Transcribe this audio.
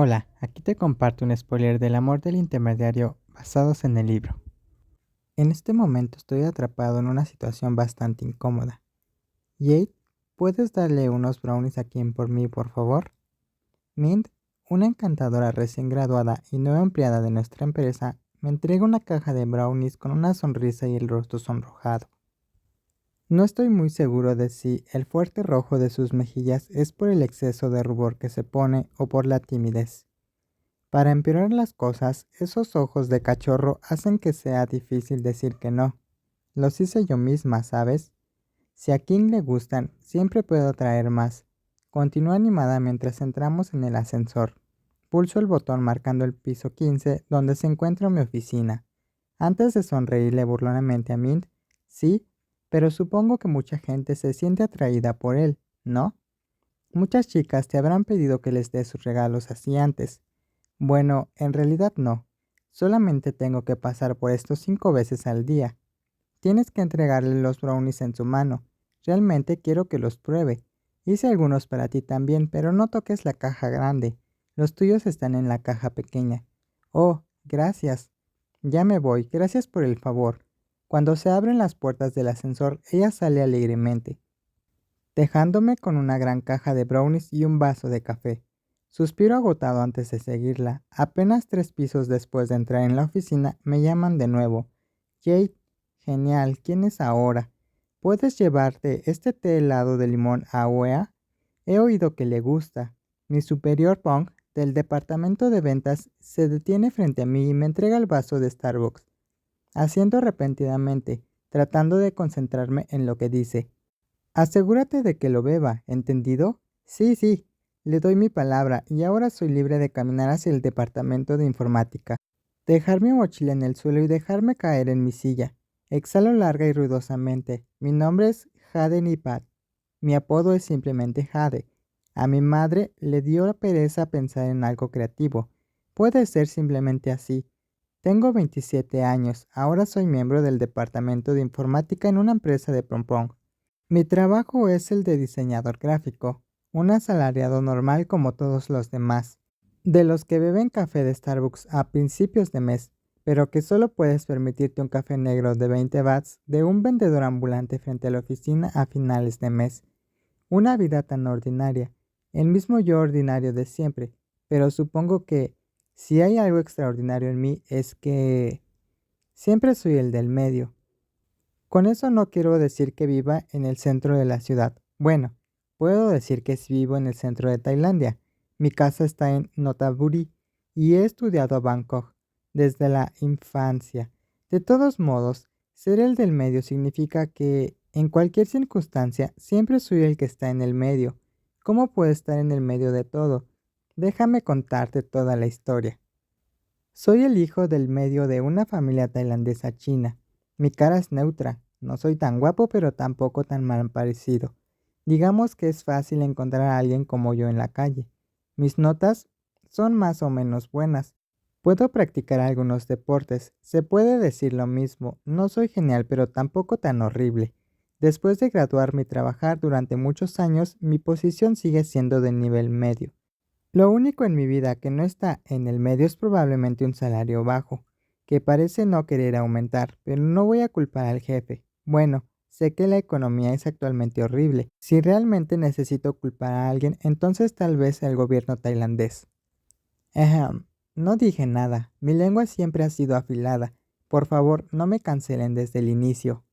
Hola, aquí te comparto un spoiler del amor del intermediario basados en el libro. En este momento estoy atrapado en una situación bastante incómoda. Jade, ¿puedes darle unos brownies a quien por mí, por favor? Mint, una encantadora recién graduada y nueva empleada de nuestra empresa, me entrega una caja de brownies con una sonrisa y el rostro sonrojado. No estoy muy seguro de si el fuerte rojo de sus mejillas es por el exceso de rubor que se pone o por la timidez. Para empeorar las cosas, esos ojos de cachorro hacen que sea difícil decir que no. Los hice yo misma, ¿sabes? Si a King le gustan, siempre puedo traer más. Continúa animada mientras entramos en el ascensor. Pulso el botón marcando el piso 15 donde se encuentra mi oficina. Antes de sonreírle burlonamente a Mint, sí, pero supongo que mucha gente se siente atraída por él, ¿no? Muchas chicas te habrán pedido que les des sus regalos así antes. Bueno, en realidad no. Solamente tengo que pasar por esto cinco veces al día. Tienes que entregarle los brownies en su mano. Realmente quiero que los pruebe. Hice algunos para ti también, pero no toques la caja grande. Los tuyos están en la caja pequeña. Oh, gracias. Ya me voy. Gracias por el favor. Cuando se abren las puertas del ascensor, ella sale alegremente, dejándome con una gran caja de brownies y un vaso de café. Suspiro agotado antes de seguirla. Apenas tres pisos después de entrar en la oficina, me llaman de nuevo. Jade, genial, ¿quién es ahora? ¿Puedes llevarte este té helado de limón a OEA? He oído que le gusta. Mi superior punk del departamento de ventas se detiene frente a mí y me entrega el vaso de Starbucks haciendo repentinamente, tratando de concentrarme en lo que dice. Asegúrate de que lo beba, ¿entendido? Sí, sí, le doy mi palabra y ahora soy libre de caminar hacia el departamento de informática, dejar mi mochila en el suelo y dejarme caer en mi silla. Exhalo larga y ruidosamente. Mi nombre es Jade Nipat. Mi apodo es simplemente Jade. A mi madre le dio la pereza pensar en algo creativo. Puede ser simplemente así. Tengo 27 años, ahora soy miembro del departamento de informática en una empresa de Pong. Mi trabajo es el de diseñador gráfico, un asalariado normal como todos los demás, de los que beben café de Starbucks a principios de mes, pero que solo puedes permitirte un café negro de 20 watts de un vendedor ambulante frente a la oficina a finales de mes. Una vida tan ordinaria, el mismo yo ordinario de siempre, pero supongo que si hay algo extraordinario en mí es que siempre soy el del medio. Con eso no quiero decir que viva en el centro de la ciudad. Bueno, puedo decir que vivo en el centro de Tailandia. Mi casa está en Notaburi y he estudiado a Bangkok desde la infancia. De todos modos, ser el del medio significa que en cualquier circunstancia siempre soy el que está en el medio. ¿Cómo puedo estar en el medio de todo? Déjame contarte toda la historia. Soy el hijo del medio de una familia tailandesa china. Mi cara es neutra, no soy tan guapo pero tampoco tan mal parecido. Digamos que es fácil encontrar a alguien como yo en la calle. Mis notas son más o menos buenas. Puedo practicar algunos deportes. Se puede decir lo mismo. No soy genial pero tampoco tan horrible. Después de graduarme y trabajar durante muchos años, mi posición sigue siendo de nivel medio. Lo único en mi vida que no está en el medio es probablemente un salario bajo, que parece no querer aumentar, pero no voy a culpar al jefe. Bueno, sé que la economía es actualmente horrible. Si realmente necesito culpar a alguien, entonces tal vez el gobierno tailandés. Ehem, no dije nada. Mi lengua siempre ha sido afilada. Por favor, no me cancelen desde el inicio.